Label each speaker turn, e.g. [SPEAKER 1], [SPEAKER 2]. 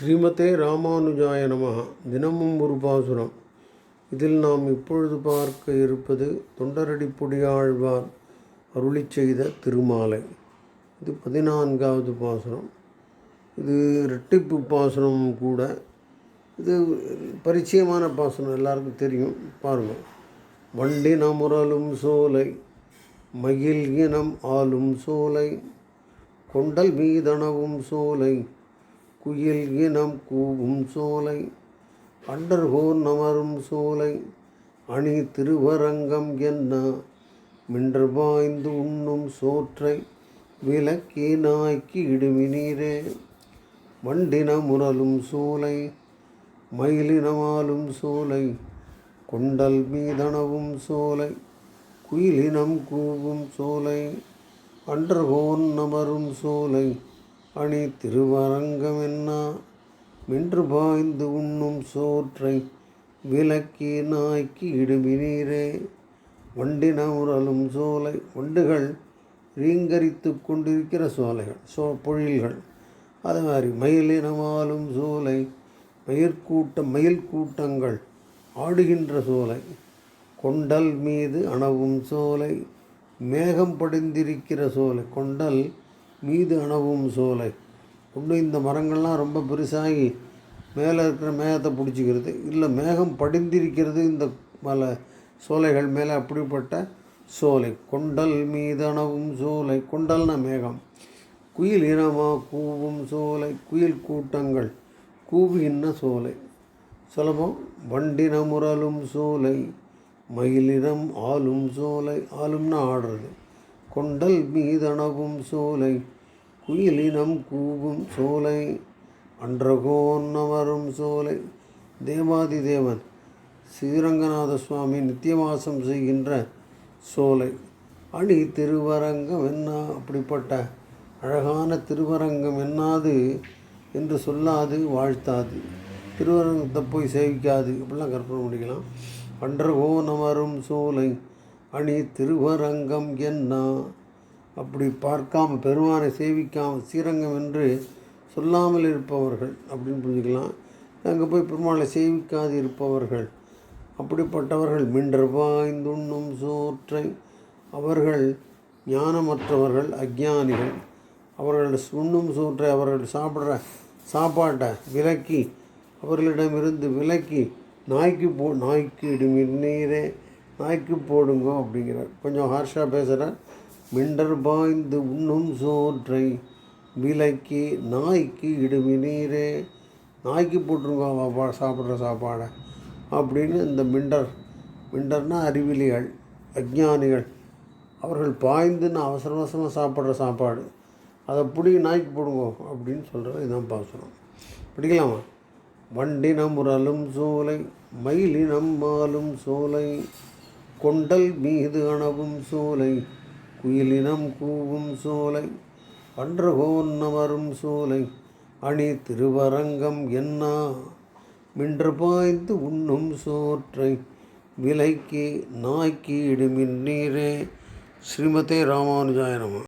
[SPEAKER 1] ஸ்ரீமதே ராமானுஜாய நமகா தினமும் ஒரு பாசுரம். இதில் நாம் இப்பொழுது பார்க்க இருப்பது தொண்டரடிப்பொடியாழ்வார் அருளிச் செய்த திருமாலை. இது பதினான்காவது பாசுரம். இது ரெட்டிப்பு பாசுரம் கூட. இது பரிச்சயமான பாசுரம். எல்லாருக்கும் தெரியும். பாருங்கள் வண்டி நமுறலும் சோலை மயில் இனம் ஆளும் சோலை கொண்டல் மீதனவும் சோலை குயில் இனம் கூவும் சோலை அண்டர்கோர் நமரும் சோலை அணி திருவரங்கம் என்ன? மின்று பாய்ந்து உண்ணும் சோற்றை விலக்கி நாய்க்கு இடுமினீரே. வண்டின முரலும் சோலை மயிலினமாலும் சோலை கொண்டல் மீதனவும் சோலை குயிலினம் கூவும் சோலை அன்றகோன் நமரும் சோலை அணி திருவரங்கமென்னா? மின்று பாய்ந்து உண்ணும் சோற்றை விலக்கி நாய்க்கு இடுமினீரே. வண்டின உரலும் சோலை வண்டுகள் ரீங்கரித்து கொண்டிருக்கிற சோலைகள் சோ பொழில்கள். அது மாதிரி மயிலினமாலும் சோலை மயிர்கூட்ட மயில் கூட்டங்கள் ஆடுகின்ற சோலை. கொண்டல் மீது அணவும் சோலை மேகம் படிந்திருக்கிற சோலை. கொண்டல் மீது அணவும் சோலை. ஒன்று இந்த மரங்கள்லாம் ரொம்ப பெருசாகி மேலே இருக்கிற மேகத்தை பிடிச்சிக்கிறது. இல்லை மேகம் படிந்திருக்கிறது இந்த மலை சோலைகள் மேலே அப்படிப்பட்ட சோலை. கொண்டல் மீதனவும் சோலை. கொண்டல்னா மேகம். குயில் இனமா கூவும் சோலை. குயில் கூட்டங்கள். கூவுகின்ற சோலை. சுலபம் வண்டின முரலும் சோலை. மயிலினம் ஆளும் சோலை. ஆளும்னா ஆடுறது. கொண்டல் மீதனவும் சோலை குயிலினம் கூவும் சோலை அன்றகோன்னவரும் சோலை. தேவாதி தேவன் ஸ்ரீரங்கநாத சுவாமி நித்தியவாசம் செய்கின்ற சோலை. அணி திருவரங்கம் என்ன? அப்படிப்பட்ட அழகான திருவரங்கம் என்னாது என்று சொல்லாது வாழ்த்தாது. திருவரங்கத்தை போய் சேவிக்காது. இப்படிலாம் கற்பனை பண்ணிக்கலாம். அன்றகோனமரும் சோலை அணி திருவரங்கம் என்ன? அப்படி பார்க்காம பெருமானை சேவிக்காமல் ஸ்ரீரங்கம் என்று சொல்லாமல் இருப்பவர்கள் அப்படின்னு புரிஞ்சுக்கலாம். அங்கே போய் பெருமாளை சேவிக்காது இருப்பவர்கள். அப்படிப்பட்டவர்கள் மின்றபாய்ந்துண்ணும் சோற்றை. அவர்கள் ஞானமற்றவர்கள் அஜ்ஞானிகள் அவர்கள் உண்ணும் சோற்றை அவர்கள் சாப்பிட்ற சாப்பாட்டை விலக்கி அவர்களிடமிருந்து விலக்கி நாய்க்கு போ நாய்க்கு இடுமின் நீரே. நாய்க்கு போடுங்கோ அப்படிங்கிறார். கொஞ்சம் ஹார்ஷாக பேசுகிறார் மிண்டர் பாய்ந்து உண்ணும் சோற்றை விலைக்கு நாய்க்கு இடுமி நீரே நாய்க்கு போட்டிருங்கோ சாப்பிட்ற சாப்பாடை. அப்படின்னு இந்த மிண்டர் மிண்டர்னா அறிவிலிகள் அஜ்ஞானிகள். அவர்கள் பாய்ந்துன்னு அவசர அவசரமாக சாப்பிட்ற சாப்பாடு. அதை பிடி நாய்க்கு போடுங்கோ அப்படின்னு சொல்கிறது இதுதான் பாசனம் பிடிக்கலாமா வண்டினம் உரலும் சோலை மயிலினம் மாலும் சோலை. கொண்டல் மீது அணவும் சோலை குயிலினம் கூவும் சோலை அன்றகோன்னமரும் சோலை அணி திருவரங்கம் என்னா? மின்று பாய்ந்து உண்ணும் சோற்றை விலைக்கு நாய்க்கு இடுமின் நீரே ஸ்ரீமதே ராமானுஜாயனமா